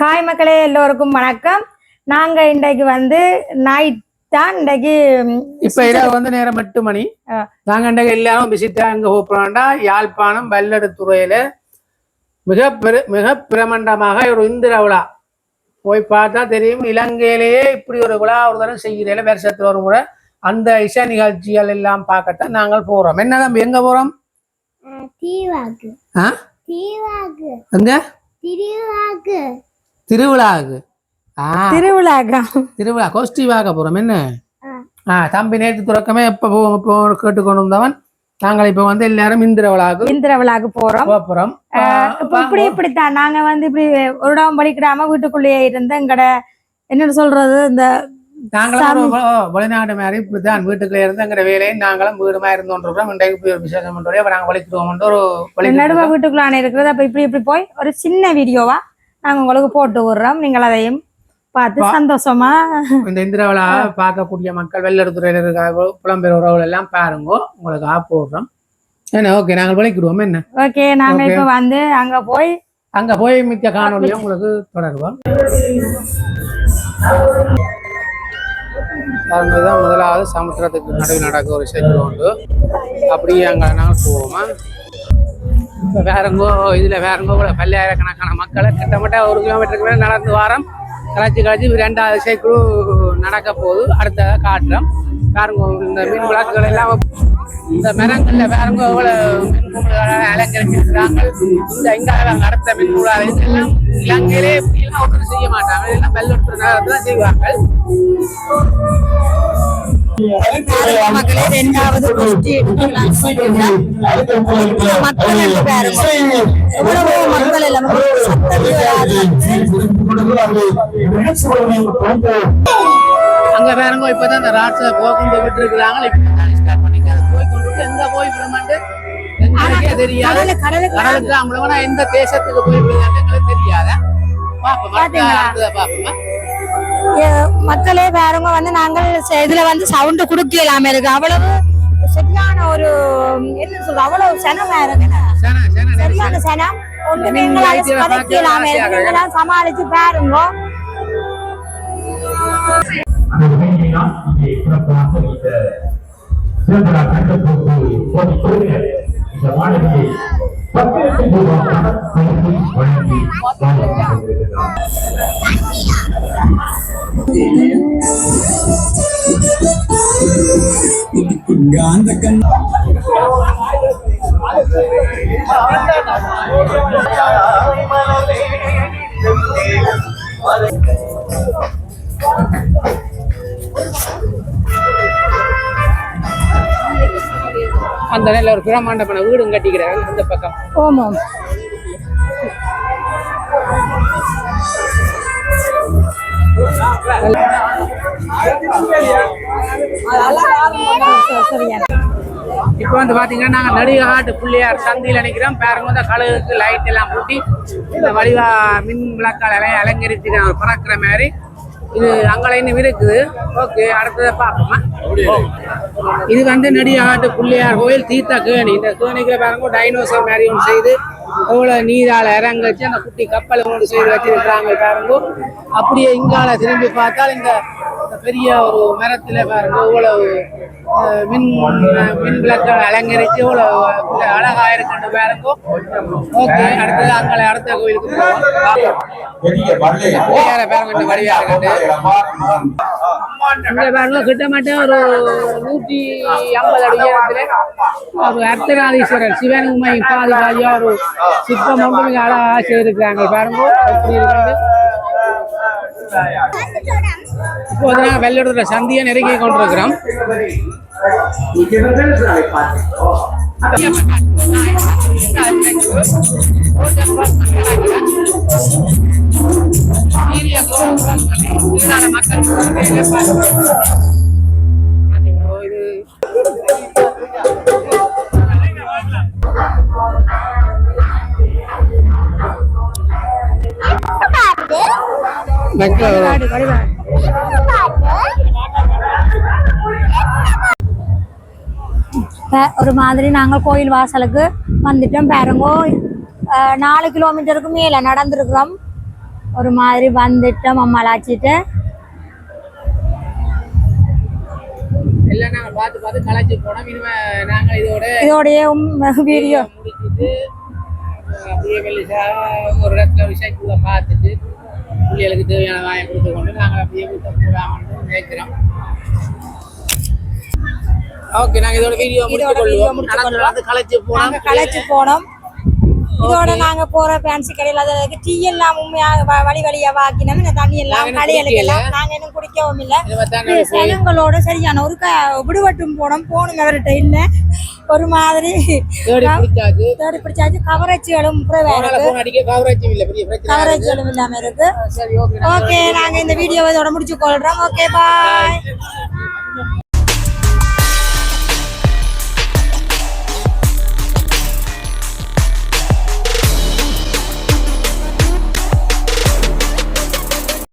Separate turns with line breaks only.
காய் மக்களே எல்லோருக்கும் வணக்கம். நாங்க இன்றைக்கு வந்து நைட் தான் இன்றைக்கு
இப்ப இரவு வந்து நேரம் எட்டு மணி. நாங்க இன்றைக்கு எல்லாரும் விசிட்டா எங்க போறோம்டா யாழ்ப்பாணம் வல்லடுத்துறையில மிக பெரு மிக பிரமண்டமாக ஒரு இந்திர விழா. போய் பார்த்தா தெரியும் இலங்கையிலேயே இப்படி ஒரு விழா ஒரு தரம் செய்கிறேன் வருஷத்துல ஒரு முறை அந்த இசை நிகழ்ச்சிகள் எல்லாம் பார்க்கத்தான் நாங்கள் போறோம். என்ன தம்பி எங்க போறோம்?
தீவாக்கு
ஆ?
தீவாக்கு
எங்க?
திருவாக்கு
திருவிழாவுக்கு
திருவிழாக்கா?
திருவிழா கோஷ்டி பார்க்க போறோம். என்ன?
ஆ.
தம்பி நேற்று துறக்கமே எப்ப போ கேட்டுக்கொண்டு வந்தவன் நாங்கள் இப்ப வந்து எல்லாரும் இந்திர விழாவுக்கு
இந்திர விழாக்கு போறோம்.
போறோம்.
இப்ப இப்படி இப்படித்தான். நாங்க வந்து இப்படி ஒரு இடம் படிக்கிடாம வீட்டுக்குள்ளேயே இருந்து எங்கட என்ன சொல்றது? இந்த
நாங்களும் வெளிநாடு மாதிரி இப்படித்தான். வீட்டுக்குள்ளே இருந்து எங்கிற வேலையை நாங்களும் வீடுமா இருந்தோன்றோம் இன்றைக்கு போய் ஒரு விசேஷம் நாங்க வலிக்கிறோம் ஒரு
நடுவ வீட்டுக்குள்ளான இருக்கிறது. அப்ப இப்படி இப்படி போய் ஒரு சின்ன வீடியோவா? நாங்க உங்களுக்கு போட்டு விடுறோம். நீங்கள் அதையும் பார்த்து சந்தோஷமா
இந்த இந்திர விழா பார்க்கக்கூடிய மக்கள் வெள்ளெடுத்துறையில இருக்க புலம்பெயர் உறவுகள் எல்லாம் பாருங்க. உங்களுக்கு ஆ போடுறோம். என்ன ஓகே நாங்கள் வலிக்கிடுவோம் என்ன?
ஓகே நாங்க. இப்ப வந்து அங்க போய்
அங்க போய் மிக்க காணொலியை உங்களுக்கு தொடருவோம். இதுதான் முதலாவது சமுத்திரத்துக்கு நடுவில் நடக்க ஒரு சைக்கிள் உண்டு. அப்படியே அங்க நாங்கள் போவோமா? இப்போ வேறங்கோ இதுல வேறங்கோ கூட பல்லாயிரக்கணக்கான மக்களை கிட்டத்தட்ட ஒரு கிலோமீட்டருக்கு மேலே நடந்து வாரம். கலைச்சி கலைச்சி ரெண்டாவது சைக்கிள் நடக்க போகுது. அடுத்த காட்டுறோம். வேறங்கோ இந்த மீன் விளக்குகள் எல்லாம் இந்த மரங்களில் வேறங்கோ எவ்வளவு மின் கூடுதலாக அலங்கரிச்சிருக்கிறாங்க. இந்த இங்க நடத்த மீன் கூடாது இதெல்லாம் இலங்கையிலே இப்படிலாம் ஒன்றும் செய்ய மாட்டாங்க. இதெல்லாம் வெள்ளொற்று தான் செய்வாங்க
மக்கள் என்று மக்கள் எல்லாம்
அங்க பாருங்க இப்பதான் இந்த ராட்ச போக்குண்டு விட்டு இருக்கிறாங்க ஸ்டார்ட் பண்ணிக்காது போய் கொண்டு எங்க போய் விடமாட்டு எங்களுக்கே தெரியாது
கடலுக்கு
அவங்கள எந்த தேசத்துக்கு போய் விடுறாங்க தெரியாத பாப்போம்
பாத்தீங்களா? மக்களே பாருங்க வந்து நாங்கள் இதுல வந்து சவுண்ட் குடுக்கலாம இருக்கு. அவ்வளவு சரியான ஒரு என்ன சொல்ற அவ்வளவு சனம் இருக்கு.
சனா
சரியான சனம். ஒண்ணுமே
நீங்க
எங்களால கதைக்கலாம
ஆசையா
இருக்கு. இதெல்லாம் சமாளிச்சு பாருங்க.
இந்த மாணவியை பத்து லட்சம் ரூபாய் வழங்கி
அந்த நிலையில் ஒரு பிரமாண்டமான வீடும் கட்டிக்கிறாங்க அந்த பக்கம்.
ஆமாம்.
இப்போ வந்து பாத்தீங்கன்னா நாங்க நடிகாட்டு பிள்ளையார் சந்தியில் நினைக்கிறோம். பாருங்க கழுகுக்கு லைட் எல்லாம் பூட்டி இந்த வடிவா மின் விளக்கால் எல்லாம் அலங்கரித்து பறக்கிற மாதிரி இது அங்கே இன்னும் இருக்குது. ஓகே அடுத்ததை பார்ப்போமா? இது வந்து நடிகாட்டு பிள்ளையார் கோயில் தீர்த்த கேணி. இந்த கேணிக்கு பாருங்க டைனோசர் மாதிரி ஒன்று செய்து எவ்வளோ நீரால இறங்க வச்சு அந்த குட்டி கப்பல் ஒன்று செய்து வச்சிருக்கிறாங்க பாருங்க. அப்படியே இங்கால திரும்பி பார்த்தால் இந்த பெரிய ஒரு மரத்துல பாருங்க இவ்வளவு மின் மின் விளக்குகள் அலங்கரிச்சு இவ்வளவு அழகா இருக்குன்னு பாருங்க. ஓகே அடுத்தது அங்கே அடுத்த கோயிலுக்கு போவோம்
பெரிய வரலை
பிள்ளையார பாருங்க இந்த வடிவாக கண்டு பாருங்க கிட்டத்தட்ட ஒரு நூற்றி ஐம்பது அடி உயரத்துல ஒரு அர்த்தநாதீஸ்வரர் சிவன் உமை பாதி பாதியா ஒரு சிற்பம் ஒன்று மிக அழகா செய்திருக்கிறாங்க. பாருங்க எப்படி இருக்கு? இப்போது நாங்கள் வெள்ளோட சந்தியை நெருங்கி கொண்டிருக்கிறோம். மக்கள்
ஒரு மாதிரி நாங்கள் கோயில் வாசலுக்கு வந்துட்டோம் பாருங்கோ. நாலு கிலோமீட்டருக்கு மேலே நடந்திருக்கிறோம். ஒரு மாதிரி வந்துட்டோம்
இதோட
இதோடைய வீடியோ.
ஒரு இடத்துல விஷயத்துக்குள்ள பார்த்துட்டு பிள்ளைகளுக்கு தேவையான வாயை கொடுத்து கொண்டு நாங்கள் அப்படியே வீட்டை போகலாம்னு நினைக்கிறோம் ஓகே நாங்க இதோட வீடியோ
video
கொள்வோம். கலைச்சு போனோம்.
களைச்சு போனோம். இதோட நாங்க போற ஃபேன்சி கடையில் அதுக்கு டீ எல்லாம் உண்மையாக வழி வழியா வாக்கினோம். இந்த தண்ணி எல்லாம்
குடிக்கல.
நாங்க இன்னும் குடிக்கவும் இல்லை. ஜனங்களோட சரியான ஒரு விடுவட்டும் போனோம். போகணும் அவர்கிட்ட இல்லை. ஒரு மாதிரி.
தேடி பிடிச்சாச்சு.
கவரேஜ்களும். கவரேஜ்களும் இல்லாம இருக்கு. ஓகே நாங்க இந்த வீடியோவை இதோட முடிச்சு கொள்றோம். Okay bye